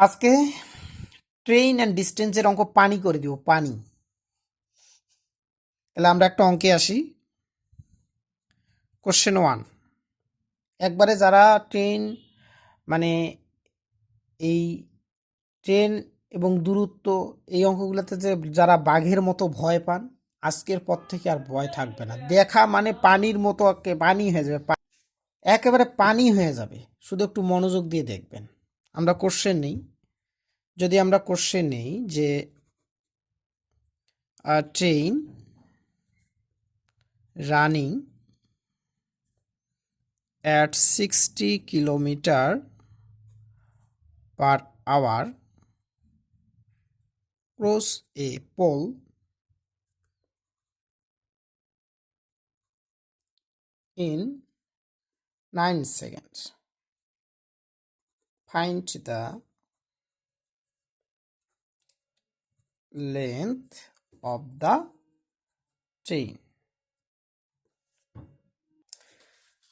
আজকে train and ডিস্টেন্সের অঙ্ক পানি করে দিব, পানি। তাহলে আমরা একটা অঙ্কে আসি। কোশ্চেন ওয়ান একবারে যারা ট্রেন মানে এই ট্রেন এবং দূরত্ব, এই অঙ্কগুলোতে যে যারা বাঘের মতো ভয় পান, আজকের পর থেকে আর ভয় থাকবে না। দেখা মানে পানির মতো পানি হয়ে যাবে একেবারে পানি হয়ে যাবে। শুধু একটু মনোযোগ দিয়ে দেখবেন। আমরা কোশ্চেন নেই। যদি আমরা কোশ্চেন নেই যে train running at sixty kilometre per hour cross a pole in nine second Find the length of the train.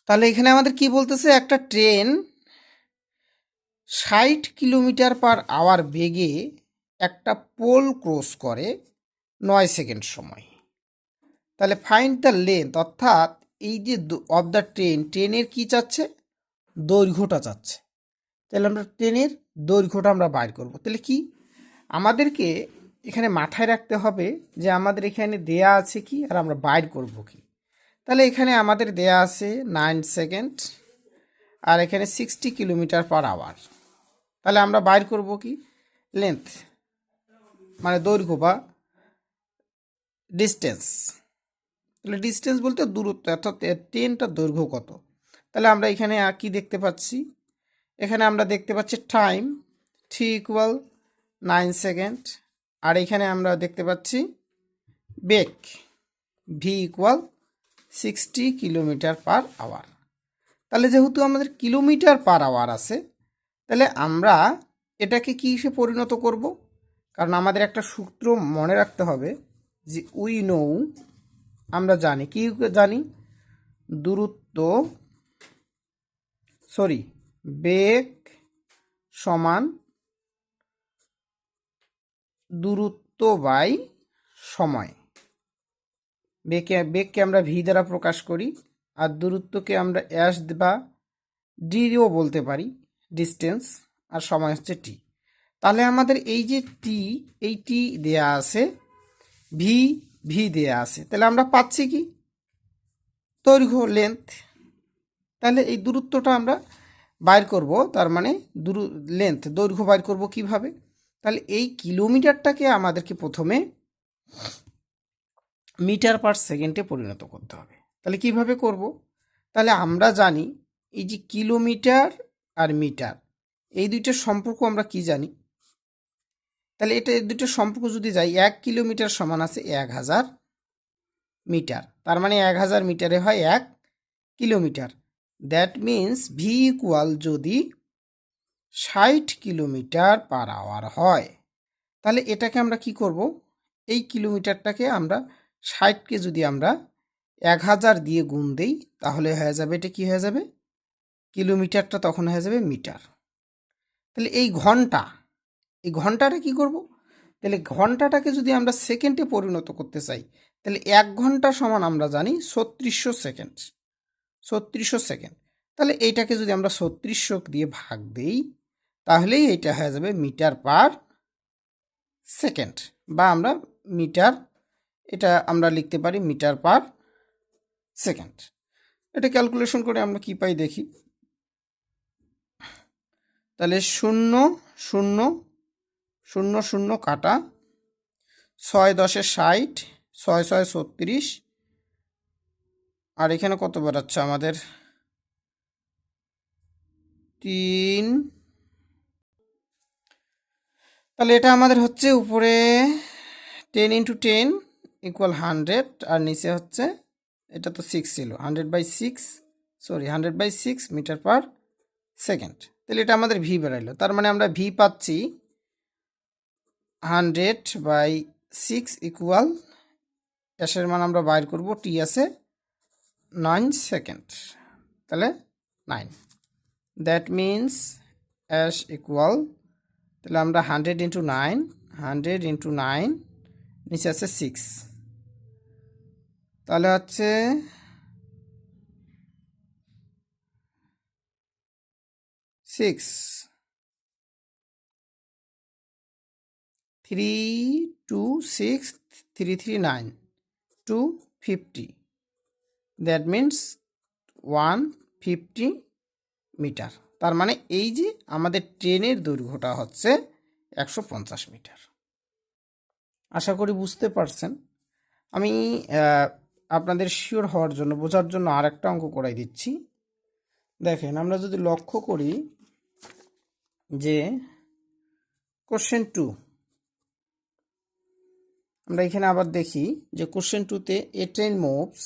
তাহলে এখানে আমাদের কি বলতেছে? একটা ট্রেন ষাট কিলোমিটার পার আওয়ার বেগে একটা পোল ক্রস করে নয় সেকেন্ড সময়। তাহলে ফাইন্ড দ্য লেন্থ অর্থাৎ এই যে অফ দ্য ট্রেন ট্রেনের কি চাচ্ছে? দৈর্ঘ্যটা চাচ্ছে। তাহলে আমরা ট্রেনের দৈর্ঘ্যটা আমরা বাইর করব। তাহলে কি? আমাদেরকে এখানে মাথায় রাখতে হবে যে আমাদের এখানে দেয়া আছে কি আর আমরা বাইর করব কি। তাহলে এখানে আমাদের দেয়া আছে নাইন সেকেন্ড আর এখানে সিক্সটি কিলোমিটার পার আওয়ার তাহলে আমরা বাইর করব কি? লেন্থ মানে দৈর্ঘ্য বা ডিস্টেন্স তাহলে ডিস্টেন্স বলতে দূরত্ব অর্থাৎ ট্রেনটার দৈর্ঘ্য কত? তাহলে আমরা এখানে কি দেখতে পাচ্ছি? এখানে আমরা দেখতে পাচ্ছি time three equal nine second আর এখানে আমরা দেখতে পাচ্ছি bake V equal sixty kilometre per hour তাহলে যেহেতু আমাদের কিলোমিটার পার আওয়ার আছে, তাহলে আমরা এটাকে কী হিসেবে পরিণত করব? কারণ আমাদের একটা সূত্র মনে রাখতে হবে যে উই নো আমরা জানি, কি জানি? দূরত্ব সরি বেগ সমান দূরত্ব বাই সময়। বেগকে বেগকে আমরা ভি দ্বারা প্রকাশ করি আর দূরত্বকে আমরা অ্যাশ বা ডিও বলতে পারি ডিস্টেন্স আর সময় হচ্ছে টি তাহলে আমাদের এই যে টি এই টি দেয়া আছে ভি ভি দেয়া আছে, তাহলে আমরা পাচ্ছি কি? দৈর্ঘ্য লেন্থ তাহলে এই দূরত্বটা আমরা বাইর করব, তার মানে দূর লেন্থ দৈর্ঘ্য বাইর করব কীভাবে? তাহলে এই কিলোমিটারটাকে আমাদেরকে প্রথমে মিটার পার সেকেন্ডে পরিণত করতে হবে। তাহলে কীভাবে করব? তাহলে আমরা জানি এই যে কিলোমিটার আর মিটার, এই দুইটার সম্পর্ক আমরা কি জানি? তাহলে এটা দুইটার সম্পর্ক যদি যাই, এক কিলোমিটার সমান আছে এক হাজার মিটার, তার মানে এক হাজার মিটারে হয় এক kilometre. That means V equal যদি ষাট কিলোমিটার পার আওয়ার হয়। তাহলে এটাকে আমরা কি করব? এই কিলোমিটারটাকে আমরা ষাটকে যদি আমরা এক হাজার দিয়ে গুণ দেই, তাহলে হয়ে যাবে, এটা কি হয়ে যাবে? কিলোমিটারটা তখন হয়ে যাবে মিটার। তাহলে এই ঘণ্টা, এই ঘন্টাটা কি করব? তাহলে ঘন্টাটাকে যদি আমরা সেকেন্ডে পরিণত করতে চাই, তাহলে এক ঘণ্টা সমান আমরা জানি ছত্রিশশো সেকেন্ড। ছত্রিশশো সেকেন্ড। তাহলে এইটাকে যদি আমরা ছত্রিশশো দিয়ে ভাগ দিই, তাহলেই এটা হয়ে যাবে মিটার পার সেকেন্ড। বা আমরা মিটার, এটা আমরা লিখতে পারি মিটার পার সেকেন্ড। এটা ক্যালকুলেশন করে আমরা কি পাই দেখি? তাহলে শূন্য শূন্য শূন্য শূন্য কাটা, ছয় দশে ষাট, ছয় ছয়, ছত্রিশ আর এখানে কত বেরোচ্ছে আমাদের? তিন। তাহলে এটা আমাদের হচ্ছে উপরে ten into ten equal hundred আর নিচে হচ্ছে, এটা তো সিক্স ছিল hundred by six sorry hundred by six metre per second তাহলে এটা আমাদের ভি বেড়াইলো তার মানে আমরা ভি পাচ্ছি হান্ড্রেড বাই সিক্স ইকুয়াল এসের মান আমরা বাইর করব টি আছে নাইন সেকেন্ড তাহলে nine that means S equal তাহলে আমরা hundred into nine hundred into nine নিচে আছে সিক্স তাহলে হচ্ছে six three two six three three nine two fifty that means one fifty metre তার মানে এই যে আমাদের ট্রেনের দৈর্ঘ্যটা হচ্ছে একশো পঞ্চাশ মিটার। আশা করি বুঝতে পারছেন। আমি আপনাদের শিওর হওয়ার জন্য, বোঝার জন্য আর একটা অঙ্ক করাই দিচ্ছি। দেখেন, আমরা যদি লক্ষ্য করি যে কোশ্চেন টু আমরা এখানে আবার দেখি যে কোশ্চেন টুতে a train moves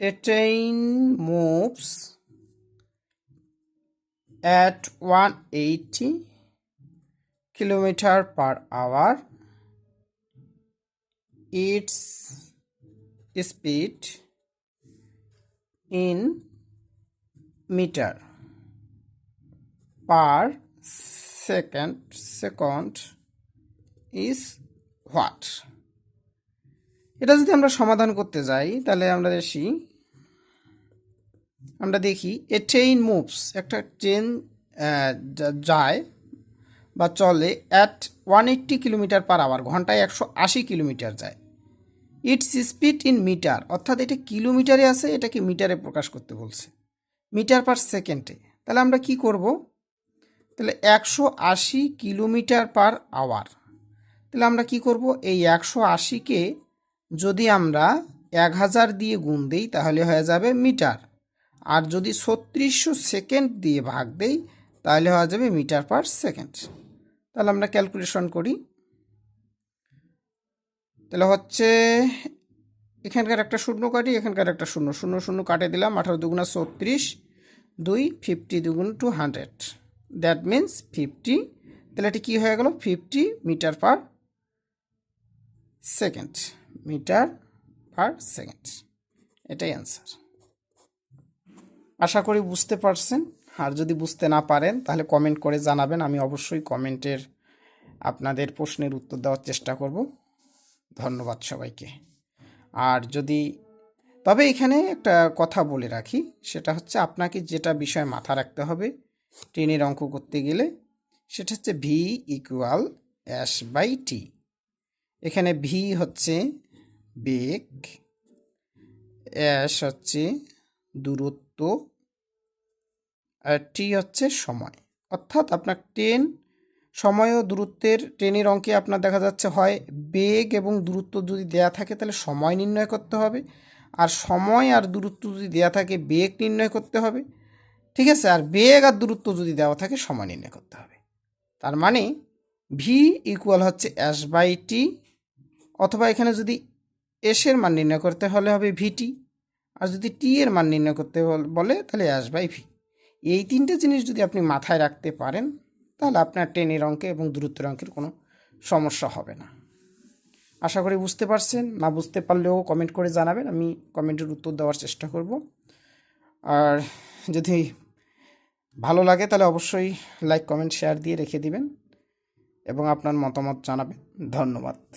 A train moves at 180 kilometer per hour. Its speed in meter per second second is what? এটা যদি আমরা সমাধান করতে যাই, তাহলে আমরা দেখি আমরা দেখি এ ট্রেন মুভস একটা ট্রেন যায় বা চলে at one eighty kilometre per hour ঘন্টায় একশো আশি কিলোমিটার যায়। ইটস স্পিড ইন মিটার অর্থাৎ এটা কিলোমিটারে আছে, এটাকে মিটারে প্রকাশ করতে বলছে। মিটার পার সেকেন্ডে তাহলে আমরা কি করব? তাহলে একশো আশি কিলোমিটার পার আওয়ার তাহলে আমরা কি করব? এই একশো আশিকে যদি আমরা এক হাজার দিয়ে গুণ দিই, তাহলে হয়ে যাবে মিটার। আর যদি ছত্রিশশো সেকেন্ড দিয়ে ভাগ দেই, তাহলে হয়ে যাবে মিটার পার সেকেন্ড। তাহলে আমরা ক্যালকুলেশন করি। তাহলে হচ্ছে এখানকার একটা শূন্য কাটি, এখানকার একটা শূন্য। শূন্য শূন্য কাটে দিলাম, আঠারো দুগুণা ছত্রিশ, দুই ফিফটি দুগুণ two hundred that means fifty তাহলে এটি কী হয়ে গেল? Fifty metre per second. Metre per second. এটাই অ্যান্সার আশা করি বুঝতে পারছেন। আর যদি বুঝতে না পারেন, তাহলে কমেন্ট করে জানাবেন। আমি অবশ্যই কমেন্টের আপনাদের প্রশ্নের উত্তর দেওয়ার চেষ্টা করব। ধন্যবাদ সবাইকে। আর যদি, তবে এখানে একটা কথা বলে রাখি। সেটা হচ্ছে আপনাকে যেটা বিষয় মাথা রাখতে হবে ট্রেনের অঙ্ক করতে গেলে, সেটা হচ্ছে V equal S by T এখানে ভি হচ্ছে বেগ, অ্যাশ হচ্ছে দূরত্ব, আর টি হচ্ছে সময়। অর্থাৎ আপনার ট্রেন সময় ও দূরত্বের ট্রেনের অঙ্কে আপনার দেখা যাচ্ছে হয় বেগ এবং দূরত্ব যদি দেয়া থাকে তাহলে সময় নির্ণয় করতে হবে, আর সময় আর দূরত্ব যদি দেয়া থাকে বেগ নির্ণয় করতে হবে, ঠিক আছে? আর বেগ আর দূরত্ব যদি দেওয়া থাকে সময় নির্ণয় করতে হবে। তার মানে ভি ইকুয়াল হচ্ছে এস বাই টি, অথবা এখানে যদি এসের মান নির্ণয় করতে হলে হবে ভিটি আর যদি টি এর মান নির্ণয় করতে বল- তাহলে এস বাই ভি এই তিনটে জিনিস যদি আপনি মাথায় রাখতে পারেন, তাহলে আপনার ট্রেনের অঙ্কে এবং দূরত্বের অঙ্কের কোনো সমস্যা হবে না। আশা করি বুঝতে পারছেন। না বুঝতে পারলেও কমেন্ট করে জানাবেন। আমি কমেন্টের উত্তর দেওয়ার চেষ্টা করব। আর যদি ভালো লাগে, তাহলে অবশ্যই লাইক কমেন্ট শেয়ার দিয়ে রেখে দিবেন। এবং আপনার মতামত জানাবেন। ধন্যবাদ।